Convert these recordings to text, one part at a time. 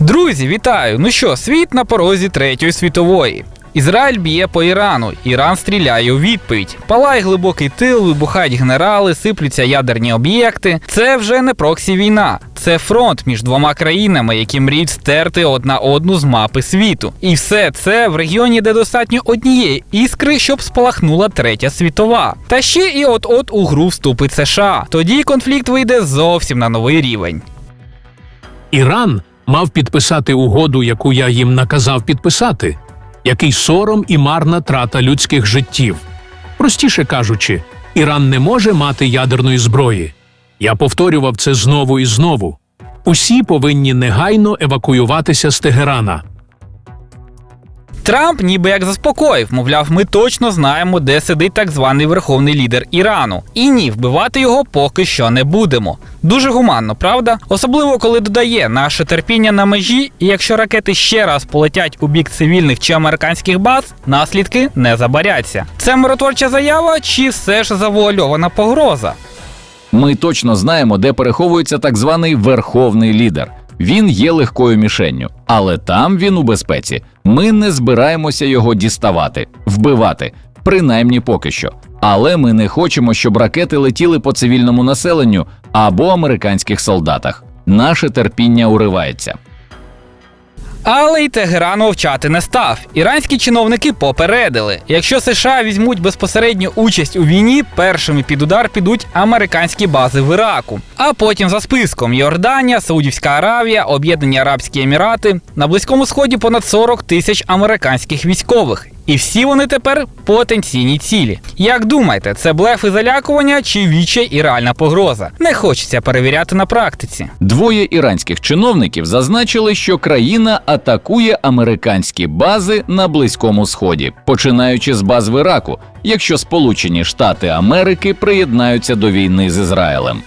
Друзі, вітаю! Ну що, світ на порозі третьої світової. Ізраїль б'є по Ірану, Іран стріляє у відповідь. Палає глибокий тил, вибухають генерали, сиплються ядерні об'єкти. Це вже не проксі війна, це фронт між двома країнами, які мріють стерти одна одну з мапи світу. І все це в регіоні, де достатньо однієї іскри, щоб спалахнула третя світова. Та ще і от-от у гру вступить США. Тоді конфлікт вийде зовсім на новий рівень. Іран мав підписати угоду, яку я їм наказав підписати. Який сором і марна трата людських життів. Простіше кажучи, Іран не може мати ядерної зброї. Я повторював це знову і знову. Усі повинні негайно евакуюватися з Тегерана. Трамп ніби як заспокоїв, мовляв, ми точно знаємо, де сидить так званий верховний лідер Ірану. І ні, вбивати його поки що не будемо. Дуже гуманно, правда? Особливо коли додає наше терпіння на межі, і якщо ракети ще раз полетять у бік цивільних чи американських баз, наслідки не забаряться. Це миротворча заява чи все ж завуальована погроза? Ми точно знаємо, де переховується так званий верховний лідер. Він є легкою мішенню, але там він у безпеці. Ми не збираємося його діставати, вбивати, принаймні поки що. Але ми не хочемо, щоб ракети летіли по цивільному населенню або американських солдатах. Наше терпіння уривається. Але й Тегеран мовчати не став. Іранські чиновники попередили: якщо США візьмуть безпосередню участь у війні, першими під удар підуть американські бази в Іраку. А потім за списком Йорданія, Саудівська Аравія, Об'єднані Арабські Емірати. На близькому сході понад 40 тисяч американських військових. І всі вони тепер потенційні цілі. Як думаєте, це блеф і залякування чи віче і реальна погроза? Не хочеться перевіряти на практиці. Двоє іранських чиновників зазначили, що країна атакує американські бази на Близькому Сході, починаючи з баз в Іраку, якщо Сполучені Штати Америки приєднаються до війни з Ізраїлем.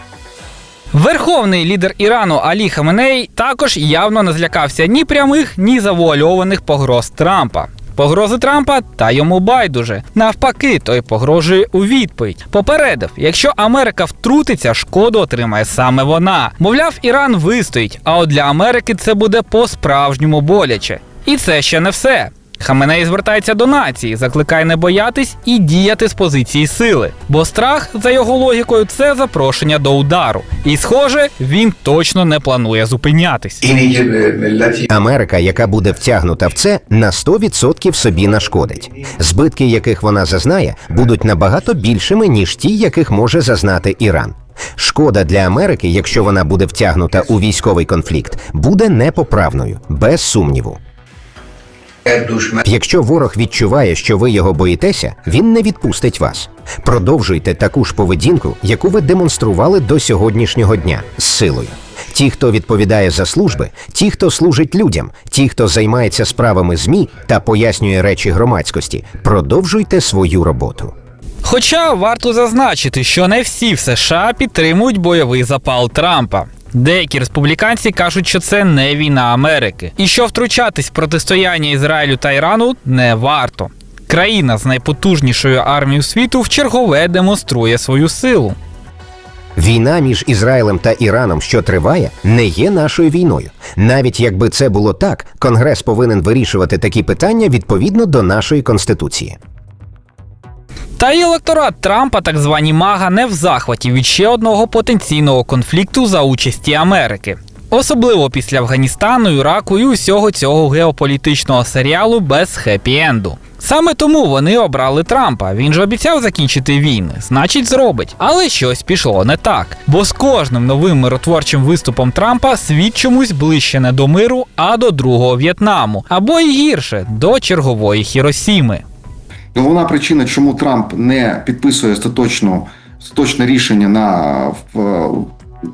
Верховний лідер Ірану Алі Хаменей також явно не злякався ні прямих, ні завуальованих погроз Трампа. Погрози Трампа та йому байдуже. Навпаки, той погрожує у відповідь. Попередив, якщо Америка втрутиться, шкоду отримає саме вона. Мовляв, Іран вистоїть, а от для Америки це буде по-справжньому боляче. І це ще не все. Хаменей звертається до нації, закликає не боятись і діяти з позиції сили. Бо страх, за його логікою, це запрошення до удару. І, схоже, він точно не планує зупинятись. Америка, яка буде втягнута в це, на 100% собі нашкодить. Збитки, яких вона зазнає, будуть набагато більшими ніж ті, яких може зазнати Іран. Шкода для Америки, якщо вона буде втягнута у військовий конфлікт, буде непоправною, без сумніву. Якщо ворог відчуває, що ви його боїтеся, він не відпустить вас. Продовжуйте таку ж поведінку, яку ви демонстрували до сьогоднішнього дня з силою. Ті, хто відповідає за служби, ті, хто служить людям, ті, хто займається справами змі та пояснює речі громадськості, продовжуйте свою роботу. Хоча варто зазначити, що не всі в США підтримують бойовий запал Трампа. Деякі республіканці кажуть, що це не війна Америки, і що втручатись в протистояння Ізраїлю та Ірану не варто. Країна з найпотужнішою армією світу в чергове демонструє свою силу. Війна між Ізраїлем та Іраном, що триває, не є нашою війною. Навіть якби це було так, Конгрес повинен вирішувати такі питання відповідно до нашої конституції. Та й електорат Трампа, так звані Мага, не в захваті від ще одного потенційного конфлікту за участі Америки. Особливо після Афганістану, Іраку і усього цього геополітичного серіалу без хеппі-енду. Саме тому вони обрали Трампа. Він же обіцяв закінчити війни, значить, зробить. Але щось пішло не так. Бо з кожним новим миротворчим виступом Трампа світ чомусь ближче не до миру, а до другого В'єтнаму, або й гірше до чергової Хіросіми. Головна причина, чому Трамп не підписує остаточну, остаточне рішення на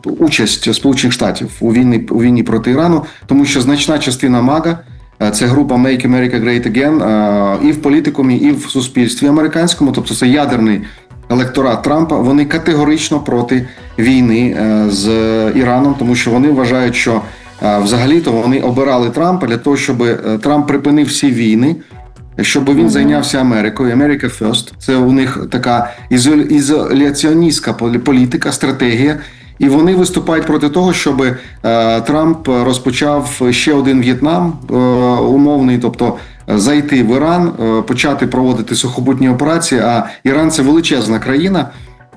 участь Сполучених Штатів у війні у війні проти Ірану, тому що значна частина МАГА е, це група Make America Great Again е, і в політикумі, і в суспільстві американському, тобто це ядерний електорат Трампа. Вони категорично проти війни е, з Іраном, тому що вони вважають, що взагалі-то вони обирали Трампа для того, щоб Трамп припинив всі війни щоб він зайнявся Америкою. America First. Це у них така ізол- ізоляціоністська політика, стратегія. І вони виступають проти того, щоб е, Трамп розпочав ще один В'єтнам е, умовний, тобто е, зайти в Іран, е, почати проводити сухопутні операції. А Іран це величезна країна.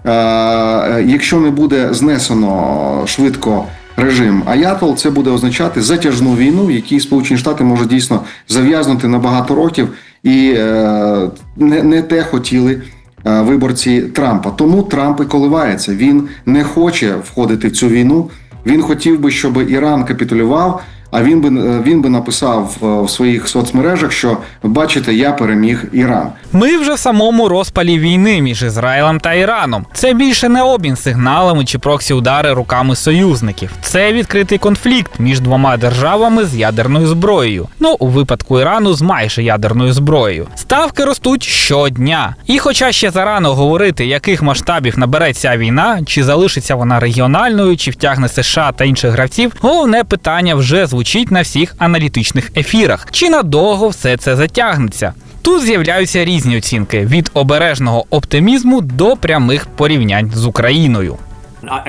Е, е, якщо не буде знесено швидко режим Аятол, це буде означати затяжну війну, в якій Сполучені Штати можуть дійсно зав'язнути на багато років, і е, не, не те хотіли е, виборці Трампа. Тому Трамп і коливається. Він не хоче входити в цю війну. Він хотів би, щоб Іран капітулював. А він би е, він би написав е, в своїх соцмережах, що бачите, я переміг Іран. Ми вже в самому розпалі війни між Ізраїлем та Іраном. Це більше не обмін сигналами чи проксі удари руками союзників. Це відкритий конфлікт між двома державами з ядерною зброєю. Ну у випадку Ірану з майже ядерною зброєю. Ставки ростуть щодня. І, хоча ще зарано говорити, яких масштабів набере ця війна, чи залишиться вона регіональною, чи втягне США та інших гравців, головне питання вже звучить на всіх аналітичних ефірах. Чи надовго все це затягнеться? Тут з'являються різні оцінки від обережного оптимізму до прямих порівнянь з Україною.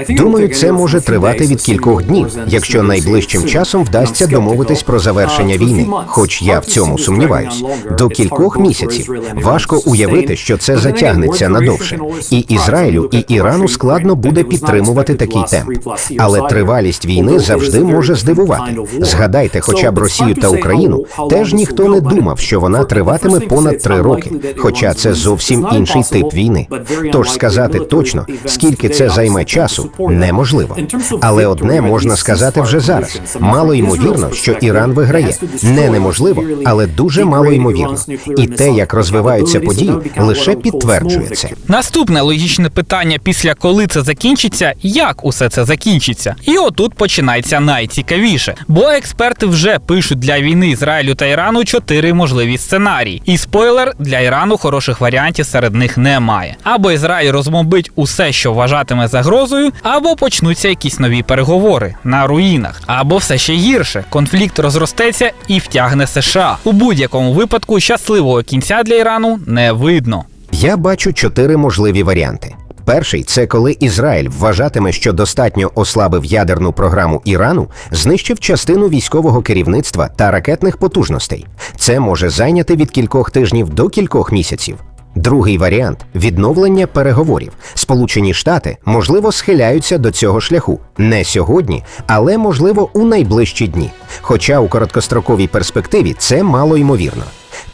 Думаю, це може тривати від кількох днів, якщо найближчим часом вдасться домовитись про завершення війни. Хоч я в цьому сумніваюсь. До кількох місяців важко уявити, що це затягнеться надовше, і Ізраїлю і Ірану складно буде підтримувати такий темп. Але тривалість війни завжди може здивувати. Згадайте, хоча б Росію та Україну, теж ніхто не думав, що вона триватиме понад три роки, хоча це зовсім інший тип війни. Тож сказати точно, скільки це займе часу, неможливо. Але одне можна сказати вже зараз: мало ймовірно, що Іран виграє. Не неможливо, але дуже мало ймовірно. І те, як розвиваються події, лише підтверджує це. Наступне логічне питання після коли це закінчиться, як усе це закінчиться. І отут починається найцікавіше, бо експерти вже пишуть для війни Ізраїлю та Ірану чотири можливі сценарії. І спойлер для Ірану хороших варіантів серед них немає. Або Ізраїль розбомбить усе, що вважатиме загрозою, або почнуться якісь нові переговори на руїнах, або все ще гірше. Конфлікт розростеться і втягне США. У будь-якому випадку щасливого кінця для Ірану не видно. Я бачу чотири можливі варіанти. Перший це коли Ізраїль вважатиме, що достатньо ослабив ядерну програму Ірану, знищив частину військового керівництва та ракетних потужностей. Це може зайняти від кількох тижнів до кількох місяців. Другий варіант відновлення переговорів. Сполучені Штати можливо схиляються до цього шляху не сьогодні, але можливо у найближчі дні. Хоча у короткостроковій перспективі це мало ймовірно.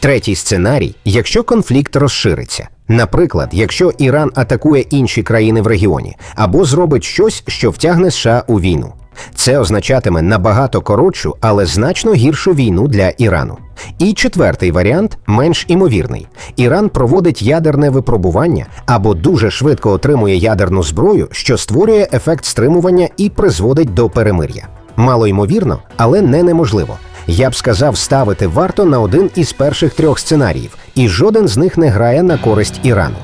Третій сценарій, якщо конфлікт розшириться. Наприклад, якщо Іран атакує інші країни в регіоні або зробить щось, що втягне США у війну. Це означатиме набагато коротшу, але значно гіршу війну для Ірану. І четвертий варіант менш імовірний: Іран проводить ядерне випробування або дуже швидко отримує ядерну зброю, що створює ефект стримування і призводить до перемир'я. Мало ймовірно, але не неможливо. Я б сказав, ставити варто на один із перших трьох сценаріїв, і жоден з них не грає на користь Ірану.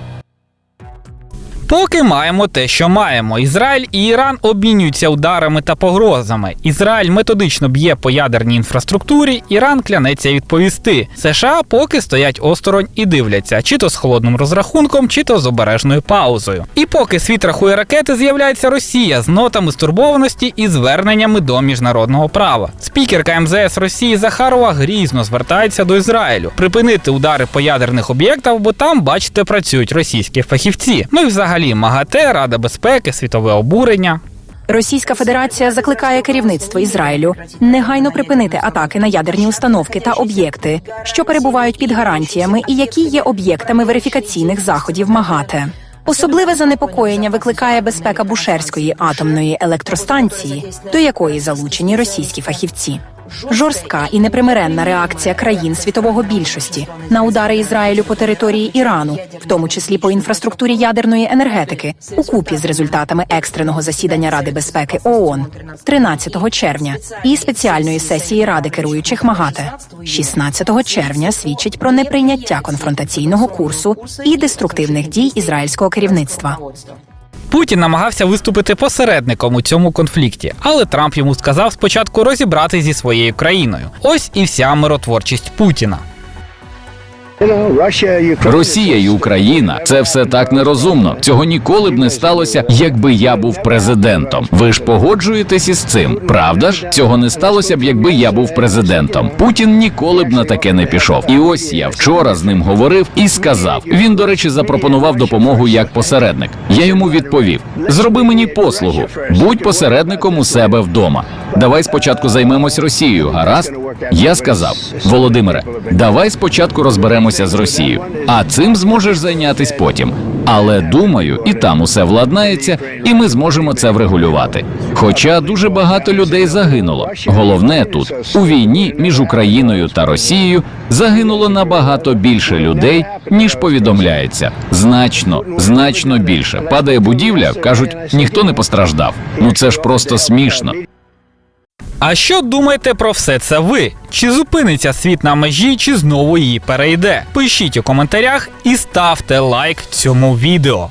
Поки маємо те, що маємо. Ізраїль і Іран обмінюються ударами та погрозами. Ізраїль методично б'є по ядерній інфраструктурі, Іран клянеться відповісти. США поки стоять осторонь і дивляться, чи то з холодним розрахунком, чи то з обережною паузою. І поки світ рахує ракети, з'являється Росія з нотами стурбованості і зверненнями до міжнародного права. Спікерка МЗС Росії Захарова грізно звертається до Ізраїлю припинити удари по ядерних об'єктах, бо там, бачите, працюють російські фахівці. Ну і взагалі МАГАТЕ, Рада безпеки, світове обурення. Російська Федерація закликає керівництво Ізраїлю негайно припинити атаки на ядерні установки та об'єкти, що перебувають під гарантіями і які є об'єктами верифікаційних заходів МАГАТЕ. Особливе занепокоєння викликає безпека Бушерської атомної електростанції, до якої залучені російські фахівці. Жорстка і непримиренна реакція країн світового більшості на удари Ізраїлю по території Ірану, в тому числі по інфраструктурі ядерної енергетики, у купі з результатами екстреного засідання Ради безпеки ООН 13 червня і спеціальної сесії Ради керуючих МАГАТЕ 16 червня свідчить про неприйняття конфронтаційного курсу і деструктивних дій ізраїльського керівництва. Путін намагався виступити посередником у цьому конфлікті, але Трамп йому сказав спочатку розібратись зі своєю країною. Ось і вся миротворчість Путіна. Росія і Україна це все так нерозумно. Цього ніколи б не сталося, якби я був президентом. Ви ж погоджуєтесь із цим, правда ж? Цього не сталося б, якби я був президентом. Путін ніколи б на таке не пішов. І ось я вчора з ним говорив і сказав. Він, до речі, запропонував допомогу як посередник. Я йому відповів: зроби мені послугу, будь посередником у себе вдома. Давай спочатку займемось Росією. Гаразд? Я сказав, Володимире, давай спочатку розберемося з Росією, а цим зможеш зайнятись потім. Але думаю, і там усе владнається, і ми зможемо це врегулювати. Хоча дуже багато людей загинуло. Головне тут у війні між Україною та Росією загинуло набагато більше людей, ніж повідомляється. Значно, значно більше. Падає будівля, кажуть, ніхто не постраждав. Ну це ж просто смішно. А що думаєте про все це ви? Чи зупиниться світ на межі, чи знову її перейде? Пишіть у коментарях і ставте лайк цьому відео.